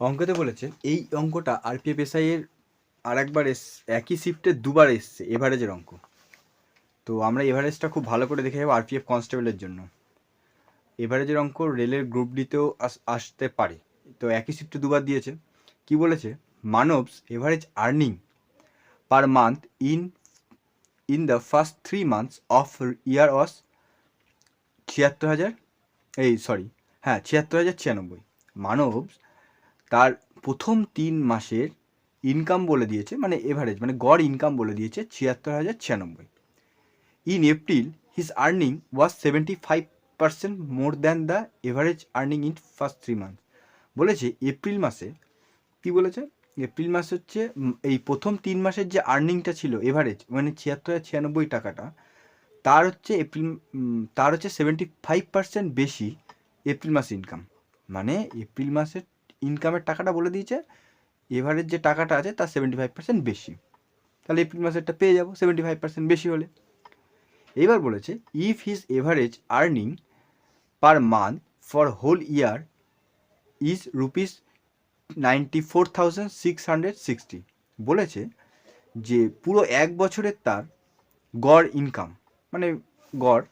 অঙ্কতে বলেছে এই অঙ্কটা আরপিএফ এসআই এর আর একবার এস, একই শিফটে দুবার এসছে এভারেজের অঙ্ক। তো আমরা এভারেজটা খুব ভালো করে দেখে যাব আরপিএফ কনস্টেবলের জন্য। এভারেজের অঙ্ক রেলের গ্রুপ ডিতেও আস- আসতে পারে। তো একই শিফটে দুবার দিয়েছে। কি বলেছে? Manav's average earning per month in in the first three months of year was ছিয়াত্তর হাজার, এই সরি হ্যাঁ ছিয়াত্তর হাজার ছিয়ানব্বই। মানবস তার প্রথম তিন মাসের ইনকাম বলে দিয়েছে মানে এভারেজ মানে গড় ইনকাম বলে দিয়েছে ছিয়াত্তর হাজার ছিয়ানব্বই। In April his earning was seventy five percent more than the average earning in first three month বলেছে এপ্রিল মাসে, কি বলেছে? এপ্রিল মাস হচ্ছে এই প্রথম তিন মাসের যে আর্নিংটা ছিল এভারেজ মানে ছিয়াত্তর হাজার ছিয়ানব্বই টাকাটা, তার হচ্ছে এপ্রিল তার হচ্ছে সেভেন্টি ফাইভ পার্সেন্ট বেশি এপ্রিল মাসে ইনকাম মানে এপ্রিল মাসের ইনকামের টাকাটা বলে দিয়েছে এভারেজ যে টাকাটা আছে তার সেভেন্টি ফাইভ পার্সেন্ট বেশি। তাহলে এপ্রিল মাসেরটা পেয়ে যাব সেভেন্টি ফাইভ পার্সেন্ট বেশি হলে। এবার বলেছে if his average earning per month for whole year is rupees ninety four thousand six hundred sixty বলেছে যে পুরো এক বছরের তার গড় ইনকাম মানে গড়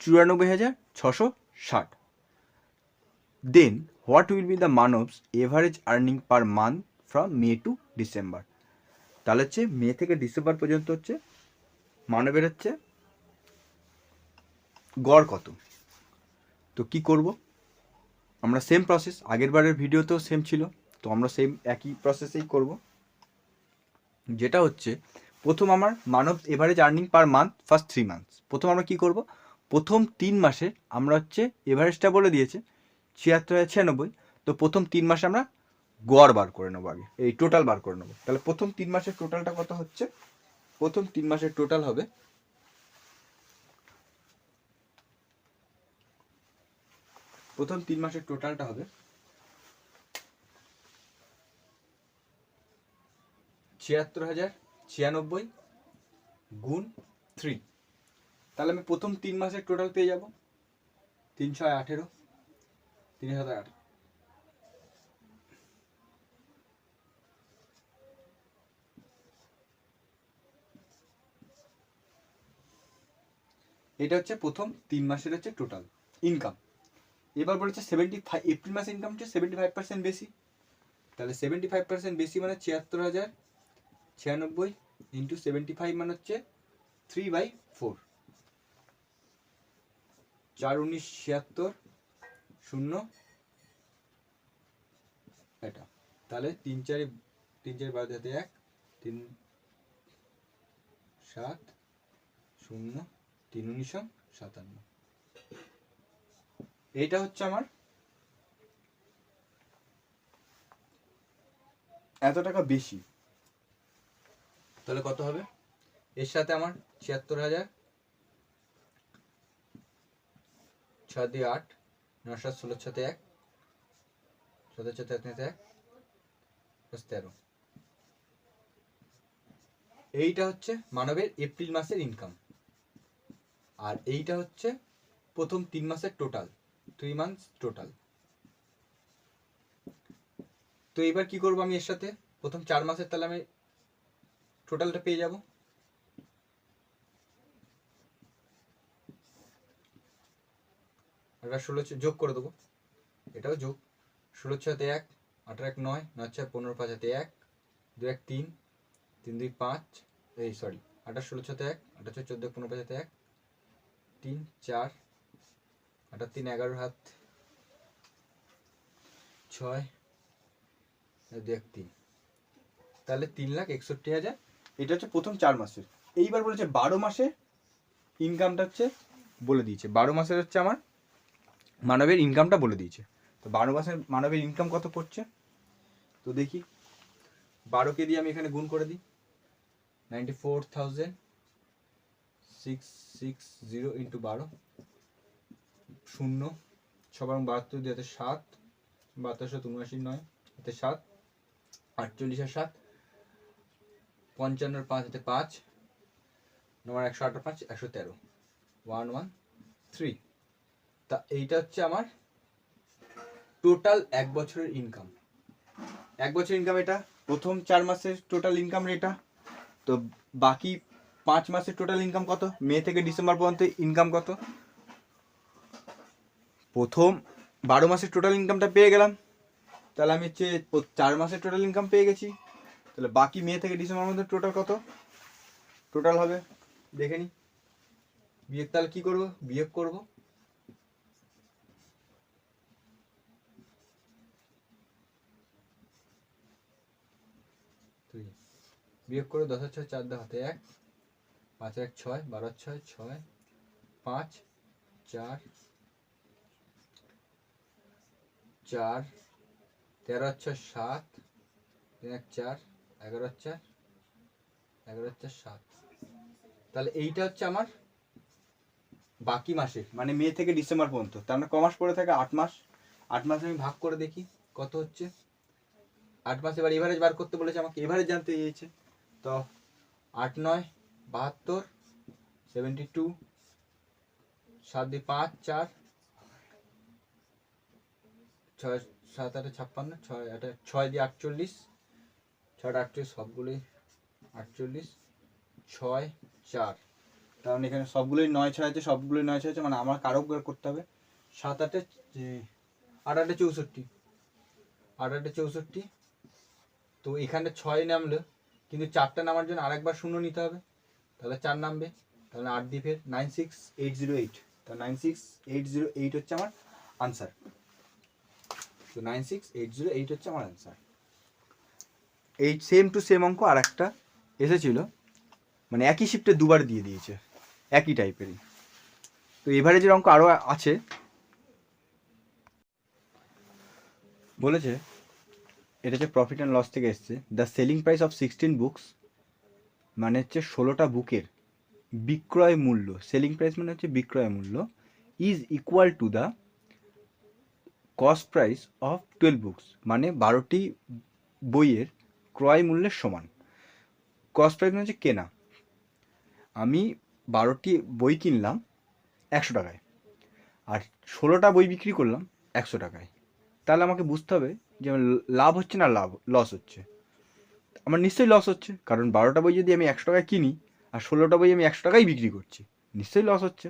চুরানব্বই হাজার ছশো ষাট। Then what will be the Manav's average earning per month from May to December তাহলে হচ্ছে মে থেকে ডিসেম্বর পর্যন্ত হচ্ছে মানবের হচ্ছে গড় কত? তো কি করব? আমরা সেম প্রসেস আগের বারের ভিডিওতেও সেম ছিল, তো আমরা সেম একই প্রসেসেই করব। যেটা হচ্ছে, প্রথম আমার Manav average earning per month first three months প্রথম আমরা কি করব? প্রথম তিন মাসে আমরা হচ্ছে এভারেজটা বলে দিয়েছে ছিয়াত্তর হাজার ছিয়ানব্বই। তো প্রথম তিন মাসে আমরা গড় বার করে নেব আগে। এই টোটাল বার করে নেব। তাহলে প্রথম তিন মাসের টোটালটা কত হচ্ছে? প্রথম তিন মাসের টোটাল হবে প্রথম তিন মাসের টোটালটা হবে ছিয়াত্তর হাজার ছিয়ানব্বই গুণ থ্রি তাহলে আমি প্রথম তিন মাসের টোটাল পেয়ে যাব। তিন ছয় আঠেরো। তিন হাজার আট। এটা হচ্ছে প্রথম তিন মাসের হচ্ছে টোটাল ইনকাম এবার বলেছে সেভেন্টি ফাইভ এপ্রিল মাসে ইনকাম হচ্ছে সেভেন্টি ফাইভ পার্সেন্ট বেশি। তাহলে সেভেন্টি ফাইভ পার্সেন্ট বেশি মানে ছিয়াত্তর হাজার ছিয়ানব্বই ইন্টু সেভেন্টি ফাইভ মানে হচ্ছে থ্রি বাই ফোর চার উনিশ ছিয়াত্তর শূন্য। এটা। তাহলে তিন চারে, তিন চার বাদ হাতে এক, তিন সাত শূন্য, তিন উনিশ, সাতান্ন। এইটা হচ্ছে আমার এত টাকা বেশি। তাহলে কত হবে? এর সাথে আমার ছিয়াত্তর হাজার, ছয় দিয়ে আট সাত ষোলো সাথে এক সতেরো সাথে এক এক তেরো। এইটা হচ্ছে মানবের এপ্রিল মাসের ইনকাম আর এইটা হচ্ছে প্রথম তিন মাসের টোটাল থ্রি মান্থস টোটাল তো এবার কি করব আমি এর সাথে? প্রথম চার মাসের তাহলে আমি টোটালটা পেয়ে যাব। এবার ষোলো যোগ করে দেবো। এটাও যোগ। ষোলো ছতে এক, আঠারো এক নয় নয় ছয় পনেরো, পাঁচ হাতে এক দু এক তিন তিন দুই পাঁচ, এই সরি আঠাশ ষোলো ছতে এক আঠাশ ছয় চোদ্দ, পনেরো, পাঁচ হাতে এক, তিন, চার আঠাশ তিন, এগারো হাত, ছয় দু এক তিন। তাহলে তিন লাখ একষট্টি হাজার। এটা হচ্ছে প্রথম চার মাসের। এইবার বলেছে বারো মাসে ইনকামটা হচ্ছে বলে দিয়েছে। বারো মাসের হচ্ছে আমার মানবের ইনকামটা বলে দিয়েছে। তো বারো মাসের মানবের ইনকাম কত পড়ছে? তো দেখি। বারোকে দিয়ে আমি এখানে গুণ করে দিই। Ninety four thousand six six zero into বারো। শূন্য। সবার বাহাত্তর দিয়ে হাতে সাত। বাহাত্তরশো উনআশি নয় হাতে সাত। আটচল্লিশ আর সাত। পঞ্চান্নর পাঁচ হাতে পাঁচ। নম্বর একশো আট পাঁচ, একশো তেরো। ওয়ান ওয়ান থ্রি তা এইটা হচ্ছে আমার টোটাল এক বছরের ইনকাম এক বছর ইনকাম এটা, প্রথম চার মাসের টোটাল ইনকাম এটা তো বাকি পাঁচ মাসের টোটাল ইনকাম কত? মে থেকে ডিসেম্বর পর্যন্ত ইনকাম কত? প্রথম বারো মাসের টোটাল ইনকামটা পেয়ে গেলাম, তাহলে আমি হচ্ছে চার মাসের টোটাল ইনকাম পেয়ে গেছি, তাহলে বাকি মে থেকে ডিসেম্বর মধ্যে টোটাল কত? টোটাল হবে, দেখে নি। বিয়োগ তাহলে কি করব? বিয়োগ করব দুই বিয়োগ করে দশ ছয়, চার দশ হাতে এক, পাঁচ এক, ছয়, বারো ছয় ছয়, পাঁচ, চার চার, তেরো ছয়, সাত, তিন এক চার, এগারো চার এগারো চার, সাত। তাহলে এইটা হচ্ছে আমার বাকি মাসে মানে মে থেকে ডিসেম্বর পর্যন্ত। তার মানে ক মাস পরে থাকে? আট মাস। আট মাসে আমি ভাগ করে দেখি, কত হচ্ছে? আট মাস এবার এভারেজ বার করতে বলেছে আমাকে, এভারেজ জানতে চেয়েছে। তো আট নয়, বাহাত্তর সেভেন্টি টু সাত দিয়ে পাঁচ, চার, ছয়, সাত, আটে ছাপ্পান্ন, ছয়, আটে, ছয় দিয়ে আটচল্লিশ ছয়টা আটচল্লিশ, সবগুলোই আটচল্লিশ, ছয়, চার। কারণ এখানে সবগুলোই নয় ছয় আছে, সবগুলোই নয় ছয় আছে মানে আমার করে করতে হবে। সাত, আটে আট, আটে চৌষট্টি, আট, আটে চৌষট্টি, তো এখানে ছয় নামলো কিন্তু চারটা নামার জন্য আরেকবার শূন্য নিতে হবে। তাহলে চার নামবে। তাহলে আট দিয়ে ফের nine six eight zero eight তো nine six eight zero eight হচ্ছে আমার আনসার তো nine six eight zero eight হচ্ছে আমার আনসার এই সেম টু সেম অঙ্ক আর একটা এসেছিল। মানে একই শিফটে দুবার দিয়ে দিয়েছে। একই টাইপেরই তো এভারেজের অঙ্ক আরও আছে। বলেছে এটা হচ্ছে প্রফিট অ্যান্ড লস থেকে এসছে। The selling price of sixteen books মানে হচ্ছে ষোলোটা বুকের বিক্রয় মূল্য সেলিং প্রাইস মানে হচ্ছে বিক্রয় মূল্য is equal to the cost price of twelve books মানে বারোটি বইয়ের ক্রয় মূল্যের সমান। কস্ট প্রাইস মানে হচ্ছে কেনা। আমি বারোটি বই কিনলাম একশো টাকায়, আর ষোলোটা বই বিক্রি করলাম একশো টাকায়। তাহলে আমাকে বুঝতে হবে যে লাভ হচ্ছে না লাভ লস হচ্ছে। আমার নিশ্চয়ই লস হচ্ছে, কারণ বারোটা বই যদি আমি একশো টাকায় কিনি, আর ষোলোটা বই আমি একশো টাকাই বিক্রি করছি, নিশ্চয়ই লস হচ্ছে।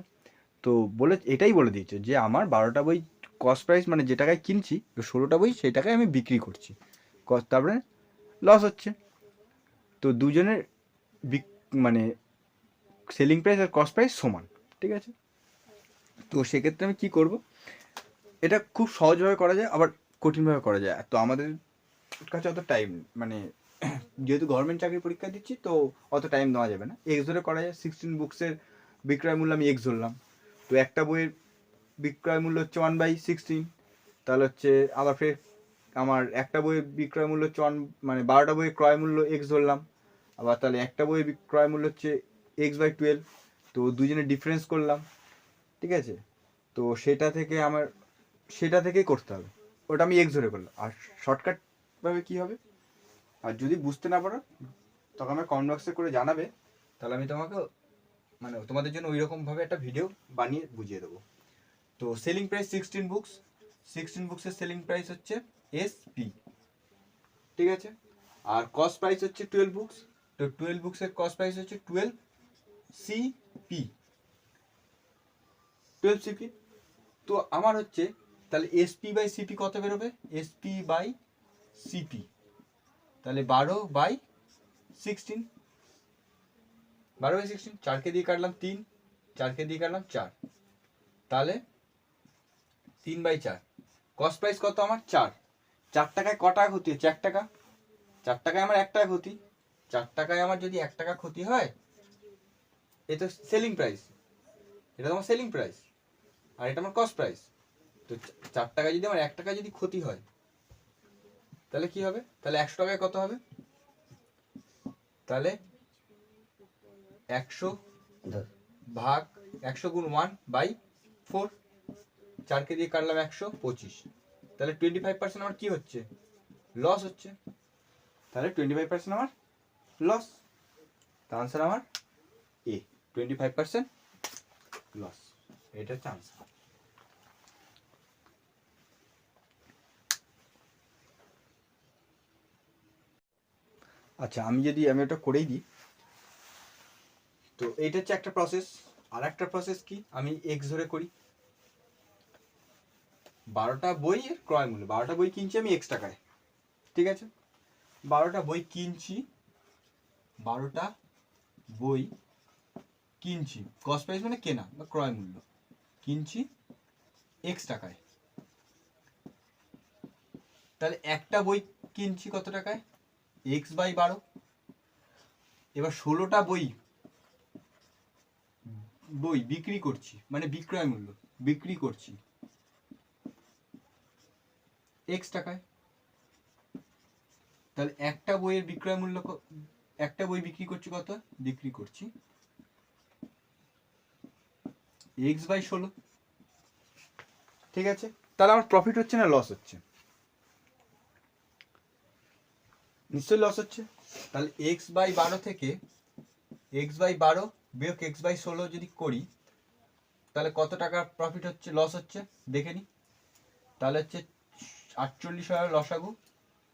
তো বলে, এটাই বলে দিয়েছে যে আমার বারোটা বই কস্ট প্রাইস মানে যে টাকায় কিনছি ষোলোটা বই সেই টাকায় আমি বিক্রি করছি। তারপরে লস হচ্ছে। তো দুজনের মানে সেলিং প্রাইস আর কস্ট প্রাইস সমান, ঠিক আছে? তো সেক্ষেত্রে আমি কী করব? এটা খুব সহজভাবে করা যায়, আবার কঠিনভাবে করা যায়। তো আমাদের কাছে অত টাইম মানে যেহেতু গভর্নমেন্ট চাকরির পরীক্ষা দিচ্ছি, তো অত টাইম দেওয়া যাবে না। এক্স ধরে করা যায় সিক্সটিন বুকসের বিক্রয় মূল্য আমি এক্স ধরলাম। তো একটা বইয়ের বিক্রয় মূল্য হচ্ছে ওয়ান বাই সিক্সটিন তাহলে হচ্ছে আবার ফের আমার একটা বইয়ের বিক্রয় মূল্য হচ্ছে ওয়ান মানে বারোটা বইয়ের ক্রয় মূল্য এক্স ধরলাম। আবার তাহলে একটা বইয়ের বিক্রয় মূল্য হচ্ছে এক্স বাই টুয়েলভ তো দুজনে ডিফারেন্স করলাম। ঠিক আছে? তো সেটা থেকে আমার, সেটা থেকেই করতে হবে। ওটা আমি এক্স ধরে করলাম। আর শর্টকাটভাবে কী হবে? আর যদি বুঝতে না পারো, তখন আমার কমেন্ট বক্সে করে জানাবে, তাহলে আমি তোমাকে মানে তোমাদের জন্য ওই রকমভাবে একটা ভিডিও বানিয়ে বুঝিয়ে দেবো। তো selling price sixteen books sixteen বুকসের selling price হচ্ছে এস পি ঠিক আছে? আর কস্ট প্রাইস হচ্ছে টুয়েলভ বুকস তো টুয়েলভ বুকসের কস্ট প্রাইস হচ্ছে twelve C P twelve CP তো আমার হচ্ছে তাহলে এসপি বাই সিপি কত বেরোবে? এসপি বাই সিপি তাহলে বারো বাই সিক্সটিন বারো বাই সিক্সটিন চারকে দিয়ে কাটলাম তিন, চারকে দিয়ে কাটলাম চার। তাহলে তিন বাই চার। কস্ট প্রাইস কত আমার? চার। চার টাকায় ক টাকা ক্ষতি হচ্ছে? এক টাকা। চার টাকায় আমার এক টাকা ক্ষতি। চার টাকায় আমার যদি এক টাকা ক্ষতি হয়, এটা সেলিং প্রাইস এটা তো আমার সেলিং প্রাইস আর এটা আমার কস্ট প্রাইস তো চার টাকায় যদি আমার এক টাকা যদি ক্ষতি হয় তাহলে কি হবে? তাহলে একশো টাকায় কত হবে? তাহলে একশো ভাগ একশো গুণ ওয়ান বাই ফোর চারকে দিয়ে কাটলাম একশো পঁচিশ। তাহলে টোয়েন্টি ফাইভ পার্সেন্ট আমার কি হচ্ছে? লস হচ্ছে। তাহলে টোয়েন্টি ফাইভ পার্সেন্ট আমার লস তার আনসার আমার এ টোয়েন্টি ফাইভ পার্সেন্ট লস এটা হচ্ছে আনসার আচ্ছা আমি যদি আমি ওটা করেই দিই, তো এইটা হচ্ছে একটা প্রসেস আর একটা প্রসেস কি? আমি এক্স ধরে করি। বারোটা বই এর ক্রয় মূল্য, বারোটা বই কিনছি আমি এক্স টাকায়, ঠিক আছে? বারোটা বই কিনছি, বারোটা বই কিনছি কস্ট প্রাইস মানে কেনা বা ক্রয় মূল্য, কিনছি এক্স টাকায়। তাহলে একটা বই কিনছি কত টাকায়? এক্স বাই বারো। এবার ষোলোটা বই বই বিক্রি করছি মানে বিক্রয় মূল্য, বিক্রি করছি। এক্স টাকায়। তাহলে একটা বইয়ের বিক্রয় মূল্য একটা বই বিক্রি করছি কত? বিক্রি করছি এক্স বাই ষোলো। ঠিক আছে? তাহলে আমার প্রফিট হচ্ছে না লস হচ্ছে? নিশ্চয়ই লস হচ্ছে? তাহলে এক্স বাই বারো থেকে এক্স বাই বারো বিয়োগ এক্স বাই ষোলো যদি করি, তাহলে কত টাকা প্রফিট হচ্ছে লস হচ্ছে? দেখে নি। তাহলে হচ্ছে আটচল্লিশ হাজার লসাগু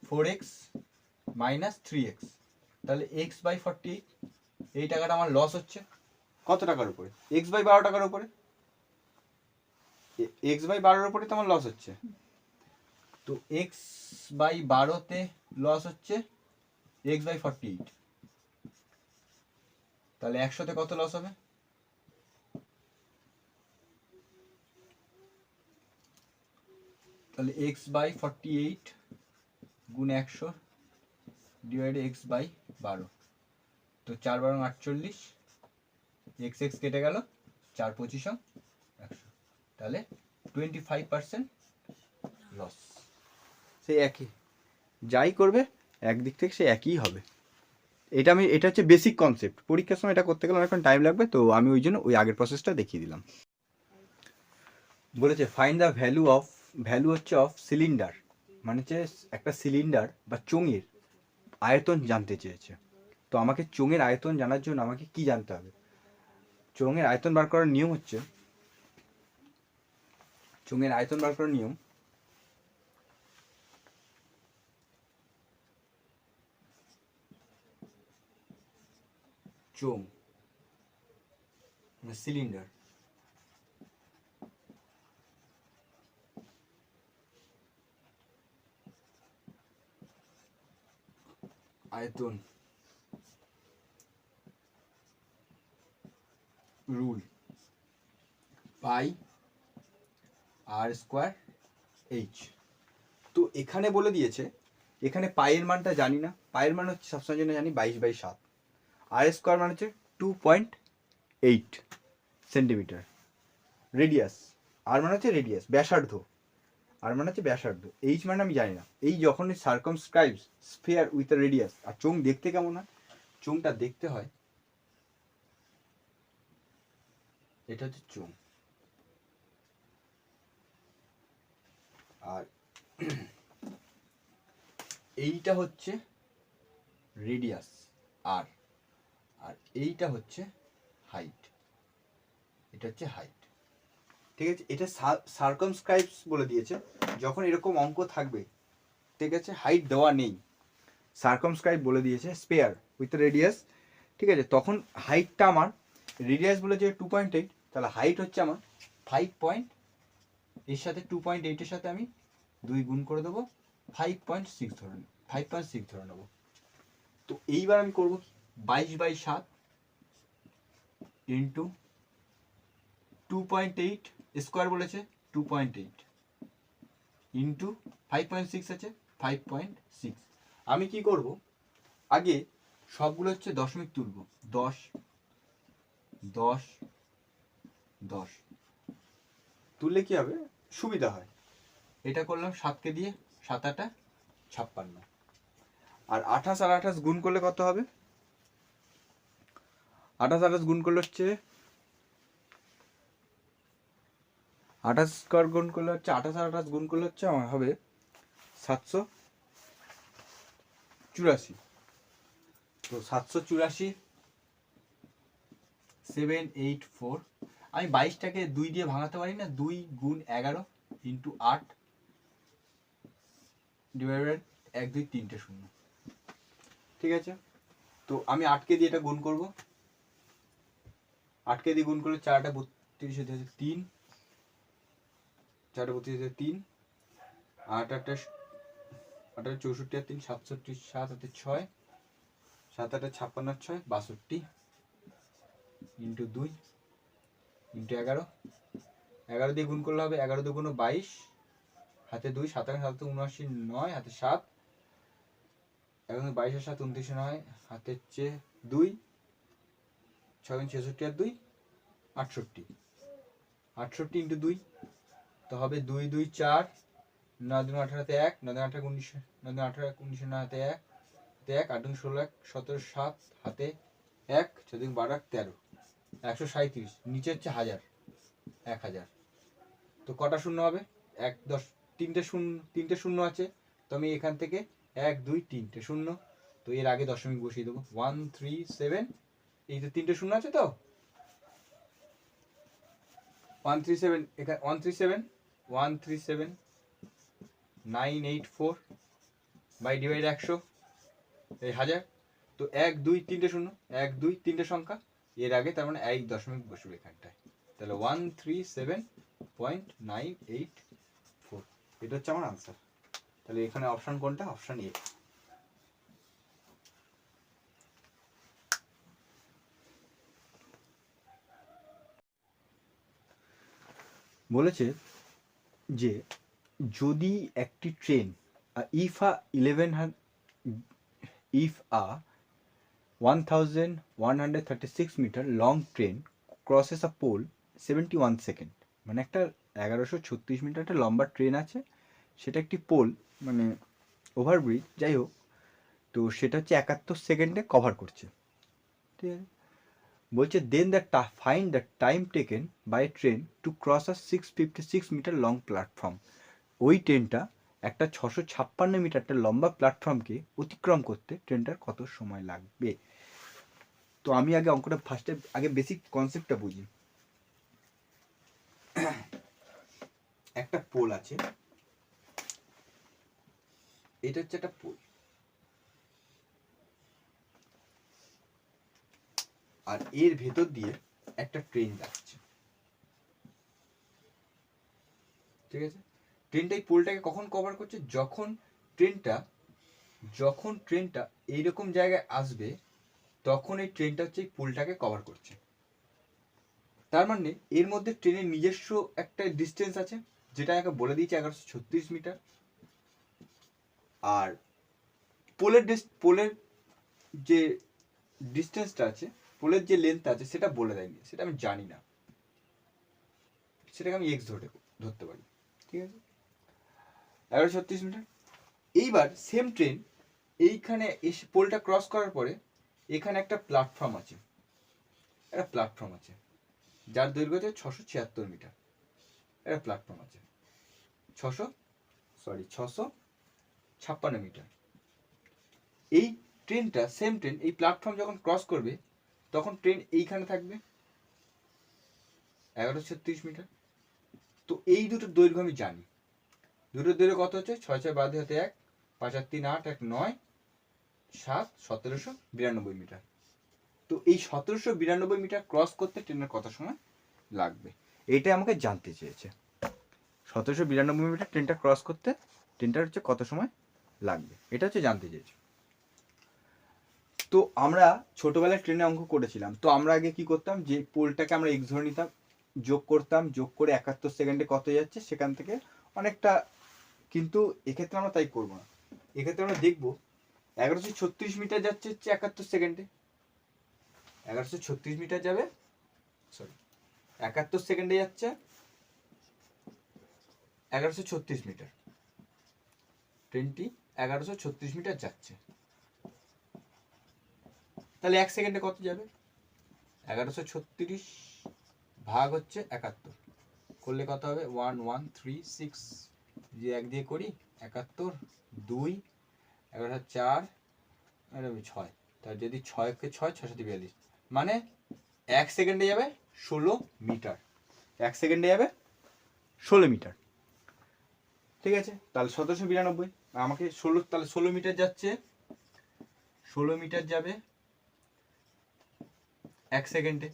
four x minus three x তাহলে এক্স বাই ফর্টি এই টাকাটা আমার লস হচ্ছে। কত টাকার উপরে? এক্স বাই বারো টাকার উপরে? এক্স বাই বারোর উপরে তো আমার লস হচ্ছে। তো এক্স বাই বারোতে লস হচ্ছে এক্স বাই ফর্টি এইট তাহলে একশোতে কত লস হবে? তাহলে এক্স বাই ফর্টি এইট গুণ একশো ডিভাইড এক্স বাই বারো। তো চার বারো আটচল্লিশ এক্স এক্স কেটে গেল, চার পঁচিশও একশো। তাহলে টোয়েন্টি ফাইভ পার্সেন্ট লস সেই একই। যাই করবে, একদিক থেকে সে একই হবে। এটা আমি, এটা হচ্ছে বেসিক কনসেপ্ট পরীক্ষার সময় এটা করতে গেলে অনেকক্ষণ টাইম লাগবে, তো আমি ওই জন্য ওই আগের প্রসেসটা দেখিয়ে দিলাম। বলেছে find the value of value হচ্ছে অফ সিলিন্ডার মানে হচ্ছে একটা সিলিন্ডার বা চোঙের আয়তন জানতে চেয়েছে। তো আমাকে চোঙের আয়তন জানার জন্য আমাকে কি জানতে হবে? চোঙের আয়তন বার করার নিয়ম হচ্ছে, চোঙের আয়তন বার করার নিয়ম চোঙ মানে সিলিন্ডার আয়তন, rule, pi, r square, H. তো এখানে বলে দিয়েছে, এখানে পায়ের মানটা জানি না পায়ের মান হচ্ছে সবসময় জন্য জানি বাইশ বাই সাত। আর স্কোয়ার মানে হচ্ছে two point eight centimetre radius r মানে হচ্ছে রেডিয়াস ব্যাসার্ধ। আর মানে হচ্ছে ব্যাসার্ধ। এইচ মানে আমি জানি না। এই যখন সার্কমস্ক্রাইবস স্ফিয়ার উইথ রেডিয়াস আর চোখ দেখতে কেমন হয়? চোঙটা দেখতে হয়, এটা হচ্ছে চোঙ। আর এইটা হচ্ছে রেডিয়াস আর আর এইটা হচ্ছে হাইট এটা হচ্ছে হাইট ঠিক আছে? এটা সার্কমস্ক্রাইবস বলে দিয়েছে। যখন এরকম অঙ্ক থাকবে, ঠিক আছে? হাইট দেওয়া নেই। সার্কমস্ক্রাইব বলে দিয়েছে স্পেয়ার উইথ রেডিয়াস ঠিক আছে? তখন হাইটটা আমার রেডিয়াস বলেছে টু পয়েন্ট এইট তাহলে হাইট হচ্ছে আমার ফাইভ পয়েন্ট এর সাথে টু পয়েন্ট এইটের সাথে আমি দুই গুণ করে দেবো ফাইভ পয়েন্ট সিক্স ধরে ফাইভ পয়েন্ট সিক্স ধরে নেব। তো এইবার আমি করব বাইশ বাই সাত into two point eight square বলেছে two point eight into five point six আছে ফাইভ পয়েন্ট সিক্স আমি কি করব আগে সবগুলো হচ্ছে দশমিক তুলব দশ দশ দশ তুললে কি হবে সুবিধা হয় এটা করলাম সাতকে দিয়ে সাত আটা ছাপ্পান্ন। আর আঠাশ আর আঠাশ গুণ করলে কত হবে? আঠাশ আঠাশ গুণ করলে হচ্ছে, আঠাশ স্কোয়ার গুণ করলে হচ্ছে, আঠাশ আঠাশ গুণ করলে হচ্ছে আমার হবে সাতশো চুরাশি। তো সাতশো চুরাশি সেভেন এইট ফোর আমি বাইশটাকে দুই দিয়ে ভাঙাতে পারি না, দুই গুণ এগারো ইন্টু আট ডিভাইডেড এক, দুই, তিনটে শূন্য। ঠিক আছে? তো আমি আটকে দিয়ে এটা গুণ করব। আটকে দিয়ে গুণ করলে চারটা বত্রিশ হতে হচ্ছে তিন। চারটা বত্রিশ হচ্ছে তিন। আট আটটা আটটা চৌষট্টি আর তিন, সাতষট্টি, সাত হাতে ছয়। সাত আটটা ছাপ্পান্ন ছয়, বাষট্টি। ইন্টু দুই, ইন্টু এগারো। এগারো দিয়ে গুণ করলে হবে এগারো দুগুণ বাইশ। হাতে দুই সাতাশ সাত উনআশি, নয়, হাতে সাত। এখন বাইশের সাত উনত্রিশে নয়, হাতের চেয়ে দুই। ছয় গুণ ছেষট্টি আর দুই, আটষট্টি। আটষট্টি ইন্টু দুই, তো হবে দুই দুই, চার। নয় দুই, আঠারো হাতে এক, নয় আঠারো উনিশশো নয় আঠারো এক উনিশশো নয় হাতে এক হাতে এক, আট ষোলো এক, সতেরো, সাত হাতে এক, ছয় বারো এক, তেরো। একশো সাঁত্রিশ নিচে হচ্ছে হাজার, এক হাজার। তো কটা শূন্য হবে? এক, দশ, তিনটে শূন্য তিনটে শূন্য আছে। তো আমি এখান থেকে এক, দুই, তিনটে শূন্য। তো এর আগে দশমিক বসিয়ে দেবো। ওয়ান, থ্রি, সেভেন এই তো তিনটে শূন্য আছে তো? ওয়ান থ্রি সেভেন এখানে one three seven one three seven nine eight four by divide একশো, এই হাজার। তো এক, দুই, তিনটে শূন্য, এক, দুই, তিনটে সংখ্যা। এর আগে তার মানে এক দশমিক বসবে এখানটায়। তাহলে one three seven point nine eight four এটা হচ্ছে আমার আনসার তাহলে এখানে অপশন কোনটা? অপশন এ বলেছে যে যদি একটি train if a eleven if a one thousand one hundred thirty six metre long train crosses a pole seventy one second মানে একটা এগারোশো ছত্রিশ মিটার একটা লম্বা ট্রেন আছে, সেটা একটি পোল মানে ওভারব্রিজ যাই হোক, তো সেটা হচ্ছে একাত্তর সেকেন্ডে কভার করছে। ঠিক আছে? বলছে then the find the time taken by train to cross a six fifty six metre long platform ওই ট্রেনটা একটা ছশো ছাপ্পান্ন মিটারটা লম্বা প্ল্যাটফর্মকে অতিক্রম করতে ট্রেনটার কত সময় লাগবে? তো আমি আগে অঙ্কটা ফার্স্টে আগে বেসিক কনসেপ্টটা বুঝি। একটা পোল আছে। এটা হচ্ছে একটা পোল আর এর ভেতর দিয়ে একটা ট্রেন যাচ্ছে। ঠিক আছে? ট্রেনটা এই পোলটাকে কখন কভার করছে? যখন ট্রেনটা যখন ট্রেনটা এইরকম জায়গায় আসবে, তখন এই ট্রেনটা হচ্ছে এই পোলটাকে কভার করছে। তার মানে এর মধ্যে ট্রেনের নিজস্ব একটা ডিস্টেন্স আছে, যেটা আমাকে বলে দিয়েছে এগারোশো ছত্রিশ মিটার। আর পোলের পোলের যে ডিস্টেন্সটা আছে পোলের যে লেন্থ আছে, সেটা বলে দেয়নি। সেটা আমি জানি না। সেটাকে আমি এক্স ধরে ধরতে পারি। ঠিক আছে? এগারো ছত্রিশ মিটার। এইবার সেম ট্রেন এইখানে এসে পোলটা ক্রস করার পরে, এখানে একটা প্ল্যাটফর্ম আছে। একটা প্ল্যাটফর্ম আছে। যার দৈর্ঘ্য হচ্ছে ছশো ছিয়াত্তর মিটার। একটা প্ল্যাটফর্ম আছে। ছশো সরি ছশো ছাপ্পান্ন মিটার। এই ট্রেনটা সেম ট্রেন এই প্ল্যাটফর্ম যখন ক্রস করবে তখন ট্রেন এইখানে থাকবে। এগারো ছত্রিশ মিটার। তো এই দুটো দৈর্ঘ্য আমি জানি। দুটো দৈর্ঘ্য কত হচ্ছে? ছয় ছয় বাদে হতে এক, পাঁচ আর তিন আট, এক নয়, সাত, সতেরোশো বিরানব্বই মিটার। তো এই সতেরোশো বিরানব্বই মিটার ক্রস করতে ট্রেনের কত সময় লাগবে? এইটাই আমাকে জানতে চেয়েছে। সতেরোশো বিরানব্বই মিটার ট্রেনটা ক্রস করতে ট্রেনটার হচ্ছে কত সময় লাগবে? এটা হচ্ছে জানতে চেয়েছে। তো আমরা ছোটবেলায় ট্রেনে অঙ্ক করেছিলাম। তো আমরা আগে কি করতাম? যে পোলটাকে আমরা এক্স ধরে নিতাম, যোগ করতাম, যোগ করে একাত্তর সেকেন্ডে কত যাচ্ছে সেখান থেকে অনেকটা, কিন্তু এক্ষেত্রে আমরা তাই করব না। এক্ষেত্রে আমরা দেখব, এগারোশো ছত্রিশ মিটার যাচ্ছে হচ্ছে একাত্তর সেকেন্ডে। এগারোশো ছত্রিশ মিটার যাবে সরি একাত্তর সেকেন্ডে যাচ্ছে এগারোশো ছত্রিশ মিটার। ট্রেনটি এগারোশো ছত্রিশ মিটার যাচ্ছে। তাহলে এক সেকেন্ডে কত যাবে? এগারোশো ছত্রিশ ভাগ হচ্ছে একাত্তর। করলে কত হবে? One one, three, six. যে এক দিয়ে করি, একাত্তর, দুই, এগারোশো চার ছয়। তা যদি ছয়কে ছয় সাথে বিয়াল্লিশ মানে এক সেকেন্ডে যাবে ষোলো মিটার। এক সেকেন্ডে যাবে ষোলো মিটার। ঠিক আছে? তাহলে সতেরোশো বিরানব্বই। আমাকে ষোলো, তাহলে ষোলো মিটার যাচ্ছে। ষোলো মিটার যাবে এক সেকেন্ডে।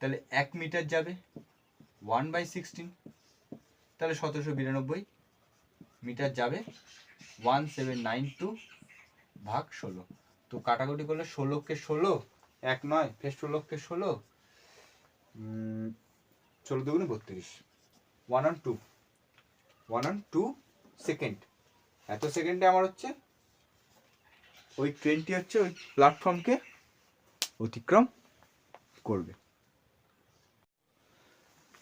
তাহলে এক মিটার যাবে ওয়ান বাই সিক্সটিন তাহলে সতেরোশো বিরানব্বই মিটার যাবে ওয়ান সেভেন নাইন টু ভাগ ষোলো। তো কাটাকুটি করলে ষোলোকে ষোলো, এক নয়, ফের ষোলোকে ষোলো ষোলো দুগুণে বত্রিশ one on two one on two second এত সেকেন্ডে আমার হচ্ছে ওই ট্রেনটি হচ্ছে ওই প্ল্যাটফর্মকে অতিক্রম করবে।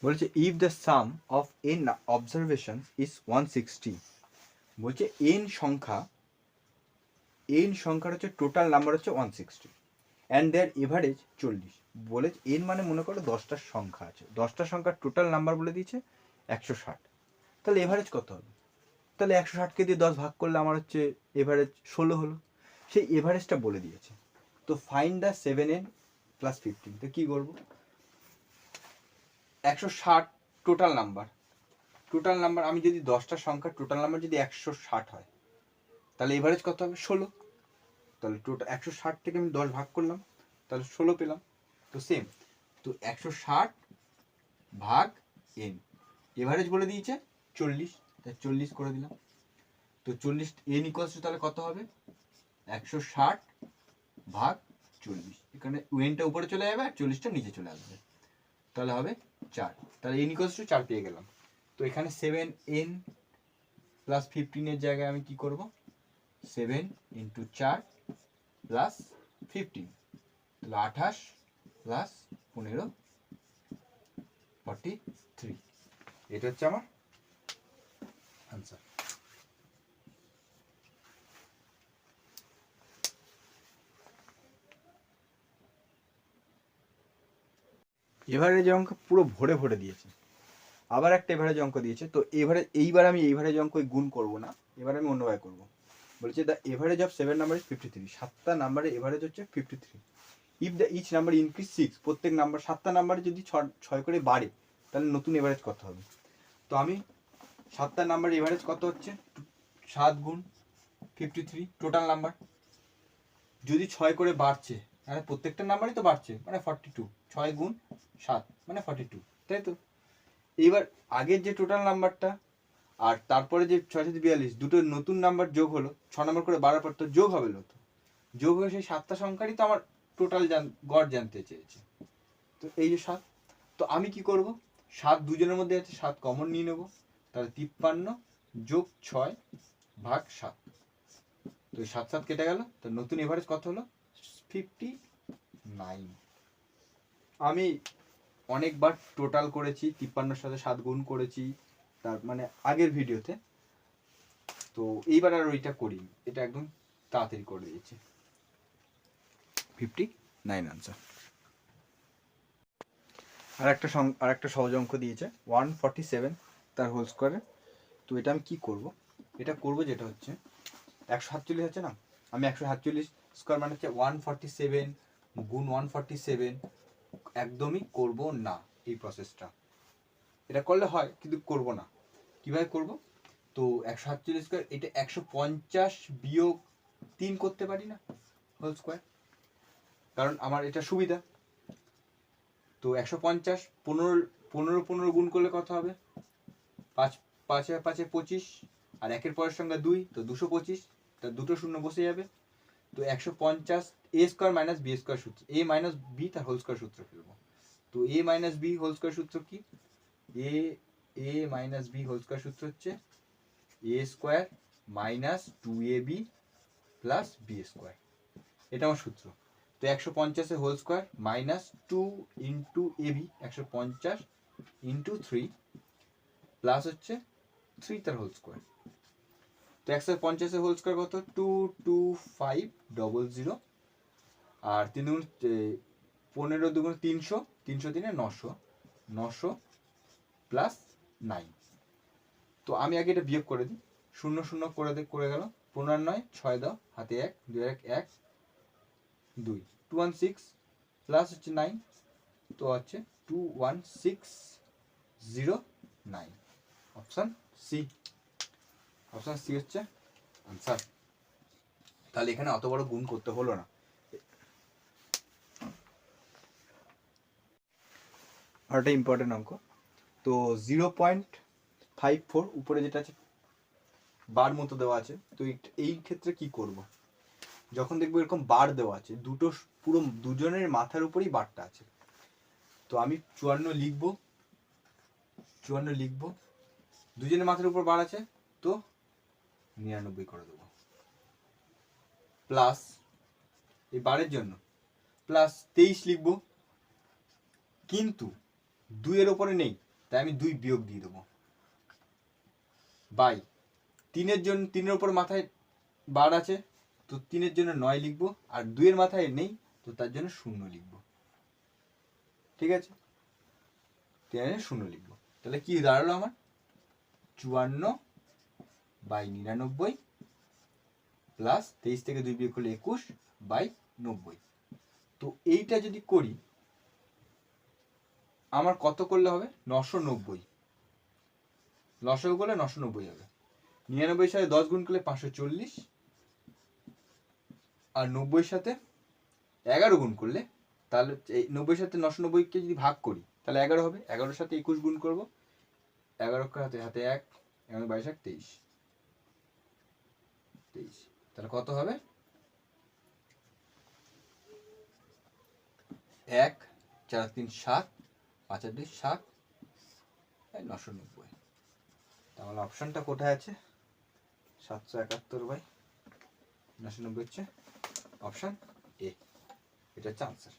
বলছে if the sum of N observation is one sixty বলছে এন সংখ্যা এন সংখ্যার হচ্ছে টোটাল নাম্বার হচ্ছে one sixty and their average চল্লিশ। বলে এন মানে মনে করো দশটার সংখ্যা আছে। দশটা সংখ্যার টোটাল নাম্বার বলে দিয়েছে একশো ষাট। তাহলে এভারেজ কত হবে? তাহলে একশো ষাটকে দিয়ে দশ ভাগ করলে আমার হচ্ছে এভারেজ ষোলো হলো। সেই এভারেজটা বলে দিয়েছে। তো find the seven N plus fifteen তো কী করব? একশো ষাট টোটাল নাম্বার টোটাল নাম্বার আমি যদি দশটার সংখ্যা টোটাল নাম্বার যদি একশো ষাট হয়, তাহলে এভারেজ কত হবে? ষোলো। তাহলে টোটাল একশো ষাট থেকে আমি দশ ভাগ করলাম, তাহলে ষোলো পেলাম। তো সেম তো একশো ষাট ভাগ এন এভারেজ বলে দিয়েছে চল্লিশ, তাই চল্লিশ করে দিলাম। তো চল্লিশ এন ইকুয়ালস তাহলে কত হবে? একশো ষাট ভাগ চল্লিশ। এখানে এনটা উপরে চলে যাবে আর চল্লিশটা নিচে চলে আসবে। তাহলে হবে চার। তাহলে এন ইকুয়ালস টু চার পেয়ে গেলাম। তো এখানে সেভেন এন প্লাস ফিফটিনের জায়গায় আমি কি করব? সেভেন ইন্টু চার প্লাস ফিফটিন তাহলে আঠাশ প্লাস পনেরো ফর্টি থ্রি এটা হচ্ছে আমার আনসার এভারেজ অঙ্ক পুরো ভরে ভরে দিয়েছে। আবার একটা এভারেজ অঙ্ক দিয়েছে। তো এবারে এইবার আমি এইভারেজ অঙ্ক গুণ করব না। এবার আমি অন্যভাবে করব। বলছে the average of seven number is fifty three সাতটা নাম্বারে এভারেজ হচ্ছে fifty three if the each number increase six প্রত্যেক নাম্বার সাতটা নাম্বারে যদি ছয় করে বাড়ে, তাহলে নতুন এভারেজ কত হবে। তো আমি সাতটা নাম্বার এভারেজ কত হচ্ছে? সাত গুণ ফিফটি থ্রি টোটাল নাম্বার যদি ছয় করে বাড়ছে মানে প্রত্যেকটা নাম্বারই তো বাড়ছে মানে ফর্টি টু ছয় গুণ সাত মানে ফর্টি টু তাই তো? এইবার আগের যে টোটাল নাম্বারটা আর তারপরে যে ছয় সাথে বিয়াল্লিশ, দুটো নতুন নাম্বার যোগ হলো, ছ নম্বর করে বাড়ার পর তো যোগ হবে তো? যোগ হয়ে সেই সাতটা সংখ্যারই তো আমার টোটাল জান, গড় জানতে চেয়েছে। তো এই যে সাত, তো আমি কি করব? সাত দুজনের মধ্যে আছে, সাত কমন নিয়ে নেব, তাহলে তিপ্পান্ন যোগ ছয় ভাগ সাত। তো সাত সাত কেটে গেল, তো নতুন এভারেজ কত হলো? ফিফটি নাইন আমি অনেকবার টোটাল করেছি, তিপ্পান্নর সাথে সাত গুণ করেছি, তার মানে আগের ভিডিওতে। তো এইবার আর ওইটা করি এটা একদম তাড়াতাড়ি করে দিয়েছি। ফিফটি নাইন আনসার আর একটা আর একটা সহজ অঙ্ক দিয়েছে ওয়ান ফর্টি সেভেন তার হোল স্কোয়ারে তো এটা আমি কি করব? এটা করব যেটা হচ্ছে, একশো সাতচল্লিশ আছে না? আমি একশো সাতচল্লিশ স্কোয়ার মানে হচ্ছে ওয়ান ফর্টি সেভেন গুণ ওয়ান ফর্টি সেভেন একদমই করব না এই প্রসেসটা এটা করলে হয়, কিন্তু করব না। কীভাবে করব? তো একশো সাতচল্লিশ স্কোয়ার এটা একশো পঞ্চাশ বিয়োগ তিন করতে পারি না হোল স্কোয়ার কারণ আমার এটা সুবিধা। তো একশো পঞ্চাশ, পনেরো পনেরো পনেরো গুণ করলে কত হবে? পাঁচ, পাঁচে পাঁচে পঁচিশ, আর একের পরের সঙ্গে দুই, তো দুশো পঁচিশ, তা দুটো শূন্য বসে যাবে। তো একশো পঞ্চাশ A square minus B square সূত্র এ মাইনাস বি তার হোল স্কোয়ার সূত্র ফেলব। তো A minus B whole square সূত্র কি? A A minus B whole square সূত্র হচ্ছে A square minus two A B plus B square এটা আমার সূত্র। তো একশো পঞ্চাশে whole square minus two into A B একশো পঞ্চাশ ইন্টু থ্রি প্লাস হচ্ছে থ্রি তার হোল স্কোয়ার তো একশো পঞ্চাশের হোল স্কোয়ার কত? Two two five double zero আর তিন দুগুণ পনেরো দুগুণ তিনশো তিনশো তিনে নশো নশো প্লাস নাইন তো আমি আগে এটা বিয়োগ করে দিই। শূন্য শূন্য করে দে, করে গেল। পনেরো নয়, ছয় দাও, হাতে এক, দুই এক এক, দুই। টু ওয়ান সিক্স প্লাস হচ্ছে নাইন তো হচ্ছে two one six zero nine option C option C হচ্ছে? আনসার তাহলে এখানে অত বড় গুণ করতে হলো না। আর একটা ইম্পর্টেন্ট অঙ্ক। তো জিরো পয়েন্ট ফাইভ ফোর উপরে যেটা আছে বার মতো দেওয়া আছে। তো এই ক্ষেত্রে কি করব? যখন দেখব এরকম বার দেওয়া আছে, দুটো পুরো দুজনের মাথার উপরেই বারটা আছে। তো আমি চুয়ান্ন লিখব চুয়ান্ন লিখব। দুজনের মাথার উপর বার আছে, তো নিরানব্বই করে দেবো। প্লাস এই বারের জন্য। প্লাস তেইশ লিখব। কিন্তু দুইয়ের ওপরে নেই, তাই আমি দুই বিয়োগ দিয়ে দেবো। বাই তিনের জন্য তিনের ওপর মাথায় বার আছে, তো তিনের জন্য নয় লিখব, আর দুইয়ের মাথায় নেই, তো তার জন্য শূন্য লিখব। ঠিক আছে? তিনের শূন্য লিখব। তাহলে কি দাঁড়াল আমার? চুয়ান্ন বাই নিরানব্বই প্লাস তেইশ থেকে দুই বিয়োগ করলে একুশ বাই নব্বই। তো এইটা যদি করি, আমার কত করলে হবে? নশো নব্বই। লসও করলে নশো নব্বই হবে। নিরানব্বই সাথে দশ গুণ করলে পাঁচশো চল্লিশ। আর নব্বই সাথে এগারো গুণ করলে, তাহলে এই নব্বই সাথে নশো নব্বইকে যদি ভাগ করি, তাহলে এগারো হবে। এগারোর সাথে একুশ গুণ করব। এগারো হাতে হাতে এক, এগারো বাইশ এক তেইশ। তেইশ। তাহলে কত হবে? এক, চার, তিন, সাত, পাঁচ আর দুই, সাত নশো নব্বই। তাহলে অপশানটা কোথায় আছে? সাতশো একাত্তর বাই নশো নব্বই হচ্ছে অপশান এ। এটা হচ্ছে আনসার